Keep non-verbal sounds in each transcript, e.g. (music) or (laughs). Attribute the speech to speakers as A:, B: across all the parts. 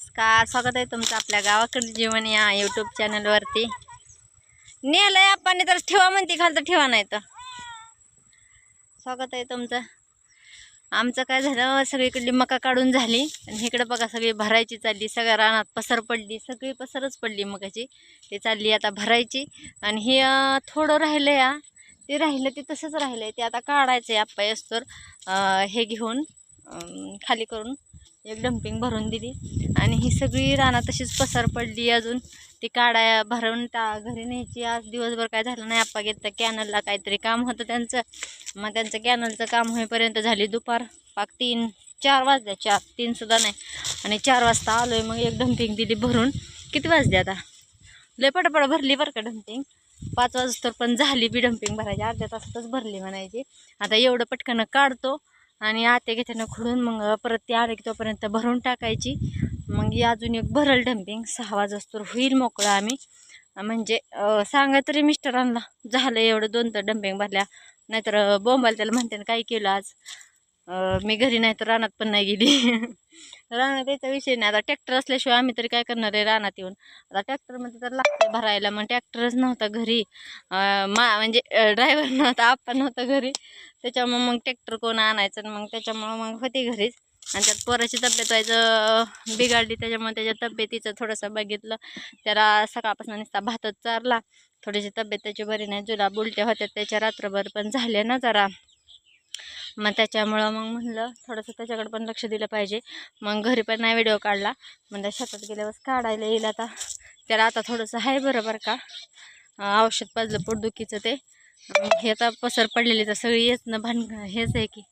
A: नमस्कार स्वागत आहे तुमचं आपल्या गावाकडे जीवन या यूट्यूब चॅनलवरती नेलंय आपण तर ठेवा म्हणते खालचं ठेवा नाही तर. स्वागत आहे तुमचं. आमचं काय झालं सगळीकडली मका काढून झाली. आणि इकडं बघा सगळी भरायची चालली सगळ्या रानात पसर पडली सगळी पसरच पडली मकाची ते चालली आता भरायची. आणि हे थोडं राहिलं या ते राहिलं ते तसंच राहिलं आहे ते आता काढायचं आहे आप्पा असतर हे घेऊन खाली करून. एक डम्पिंग भरून दिली. आणि ही सगळी रानात तशीच पसर पडली अजून. ती काढा भरून टा घरी न्यायची. आज दिवसभर काय झालं नाही. आप्पा घेत कॅनलला काहीतरी काम होतं त्यांचं. मग त्यांचं कॅनलचं काम होईपर्यंत झाली दुपार. पाक तीन चार वाजल्या चार तीनसुद्धा नाही. आणि चार वाजता आलो आहे मग एक डम्पिंग दिली भरून. किती वाजले आता? लय पटापट भरली बरं का डम्पिंग पाच वाजता पण झाली बी डम्पिंग भरायची. अर्ध्या तासातच भरली म्हणायची. आता एवढं पटकन काढतो. आणि आते घेताना खुडून मग परत ती आले की तोपर्यंत भरून टाकायची. मग ही अजून एक भरल डम्पिंग सहा वाजस्तोर होईल मोकळं आम्ही. म्हणजे सांगा तरी मिस्टरांना झालं एवढं दोन तर डम्पिंग भरल्या. नाहीतर बोंबाल त्याला म्हणते ना काय केलं आज? मी घरी नाही तर रानात पण नाही गेली. (laughs) रानात याचा विषय नाही. आता ट्रॅक्टर असल्याशिवाय आम्ही तरी काय करणार आहे रानात येऊन? आता ट्रॅक्टरमध्ये म्हणजे तर लागतंय भरायला मग ट्रॅक्टरच नव्हता घरी. मा म्हणजे ड्रायव्हर नव्हता आप्पा नव्हता घरी. त्याच्यामुळं मग ट्रॅक्टर कोण आणायचं आणि मग त्याच्यामुळं मग होते घरीच. आणि त्यात पोराची तब्येत व्हायचं बिघडली. त्याच्यामुळे त्याच्या तब्येतीचं थोडंसं बघितलं. त्याला सकाळपासून नुसता भातच चारला. थोडीशी तब्येत त्याची बरी नाही. जुला उलट्या होत्या त्याच्या रात्रभर पण झाल्या ना जरा. मग त्याच्यामुळं मग म्हणलं थोडंसं त्याच्याकडे पण लक्ष दिलं पाहिजे. मग घरी पण नाही व्हिडिओ काढला. म्हणजे शेतात गेल्यावर काढायला येईल आता. त्याला आता थोडंसं आहे बरोबर का. औषध पाजलं पोटदुखीचं ते. हे आता पसर पडलेली तर सगळी येत ना भान हेच आहे की.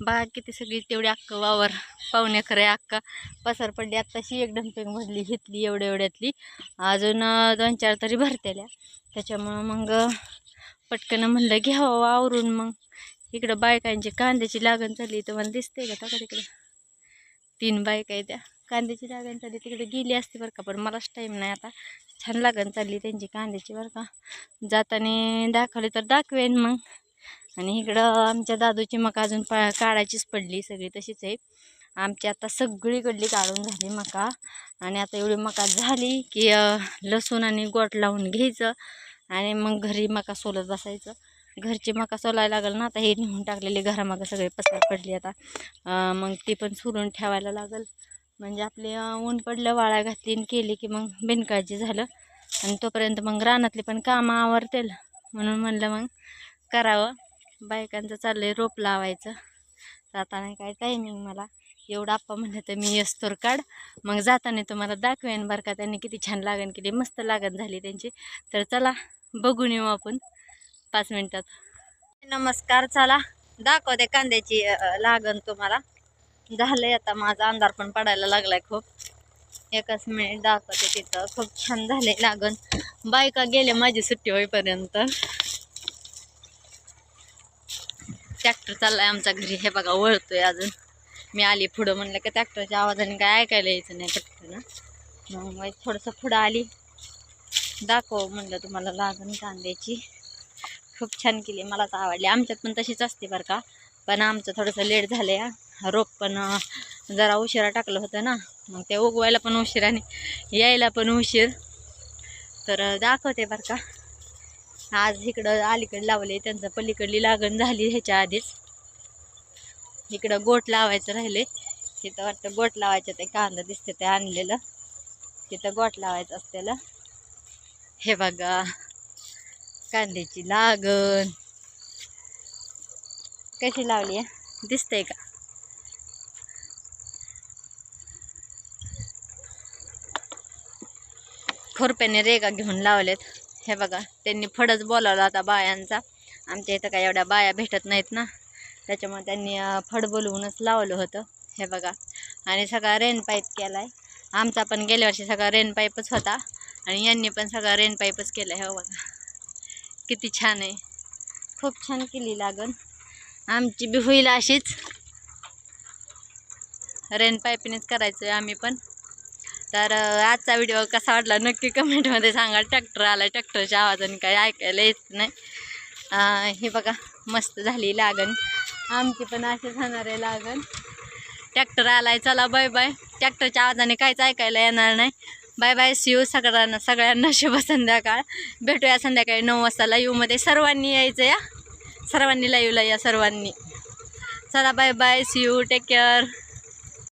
A: बाग किती सगळी तेवढी अक्क वावर पाहुणे खरे अक्का पसर पडली आत्ताशी एक डम्पिंग भरली घेतली एवढ्या एवढ्यातली अजून दोन चार तरी भरतेल्या. त्याच्यामुळं मग पटकन म्हणलं घ्यावं आवरून मग. इकडं बायकांची कांद्याची लागण चालली मला दिसते का का तिकडं तीन बायका आहे त्या. कांद्याची लागण चालली तिकडे गेली असते बरं का पण मलाच टाईम नाही आता. छान लागण चालली त्यांची कांद्याची बरं का. जाताना दाखवली तर दाखवेन मग. आणि इकडं आमच्या दादूची मका अजून पा काढायचीच पडली सगळी तशीच आहे. आमची आता सगळीकडली काढून झाली मका. आणि आता एवढी मका झाली की लसूण आणि गोट लावून घ्यायचं. आणि मग घरी मका सोलत बसायचं. घरची मका सोलायला लागल ना आता हे नेऊन टाकलेली घरामागं सगळे पसर पडली आता. मग ती पण सुरून ठेवायला लागल. म्हणजे आपले ऊन पडलं वाळा घातली आणि केली की मग बिनकाळजी झालं. आणि तोपर्यंत मग रानातली पण कामं आवरतील. म्हणून म्हणलं मग करावं. बायकांचं चाललं आहे रोप लावायचं. जाताना काय टायमिंग मला. एवढं आप्पा म्हणलं तर मी येस्तोर काढ. मग जाताना तुम्हाला दाखवेन बरं का त्यांनी किती छान लागण केली. मस्त लागण झाली त्यांची. तर चला बघून येऊ आपण. पाच मिनिटात. नमस्कार चला. दाखवते कांद्याची लागण तुम्हाला. झालंय आता माझा अंधार पण पडायला लागलाय खूप. एकच मिनिट दाखवते तिथं. खूप छान झाले लागण. बायका गेले माझी सुट्टी होईपर्यंत. ट्रॅक्टर चाललाय आमच्या घरी. हे बघा वळतोय अजून. मी आली पुढं म्हणलं की ट्रॅक्टरच्या आवाजाने काय ऐकायला यायचं नाही ट्रॅक्टरनं मग थोडंसं पुढं आली. दाखव म्हणलं तुम्हाला लागण कांद्याची. खूप छान केली मलाच आवडली. आमच्यात पण तशीच असते बरं का. पण आमचं थोडंसं लेट झालं या रोप पण जरा उशिरा टाकलं होतं ना. मग ते उगवायला पण उशिराने यायला पण उशीर. तर दाखवते बरं का. आज इकडं अलीकडे लावले त्यांचं पलीकडली लागण झाली ह्याच्या आधीच. इकडं गोट लावायचं राहिले तिथं वाटतं गोट लावायचं ते कांदा दिसते ते आणलेलं. तिथं गोट लावायचं असतेलं. हे बघा. कांद्याची लागण. कशी लावली आहे? दिसतंय का? खुरप्याने रेगा घेऊन लावलेत. हे बघा त्यांनी फडच बोलावला आता बायांचा. आमच्या इथं काय एवढ्या बाया भेटत नाहीत ना. त्याच्यामुळे त्यांनी फड बोलवूनच लावलं होतं. हे बघा आणि सगळा रेन पाईप केला आहे आमचा पण गेल्या वर्षी सगळा रेन पाईपच होता. आणि यांनी पण सगळा रेन पाईपच केला आहे हे बघा. किती छान आहे. खूप छान केली लागण. आमची बी होईल अशीच. रेन पाईपनेच करायचं आहे आम्ही पण. तर आजचा व्हिडिओ कसा वाटला नक्की कमेंटमध्ये सांगा ट्रॅक्टर आला ट्रॅक्टरच्या आवाजाने काही ऐकायला येत नाही. हे बघा मस्त झाली लागण. आमची पण अशीच होणार आहे लागण. ट्रॅक्टर आलाय चला बाय बाय ट्रॅक्टरच्या आवाजाने काहीच ऐकायला येणार नाही. बाय बाय यू सगळ्यांना सगळ्यांना शुभ संध्याकाळ. भेटूया संध्याकाळी नऊ वाजता लाईव्हमध्ये सर्वांनी यायचं या? सर्वांनी लाईव्हला या सर्वांनी. चला bye bye see you take care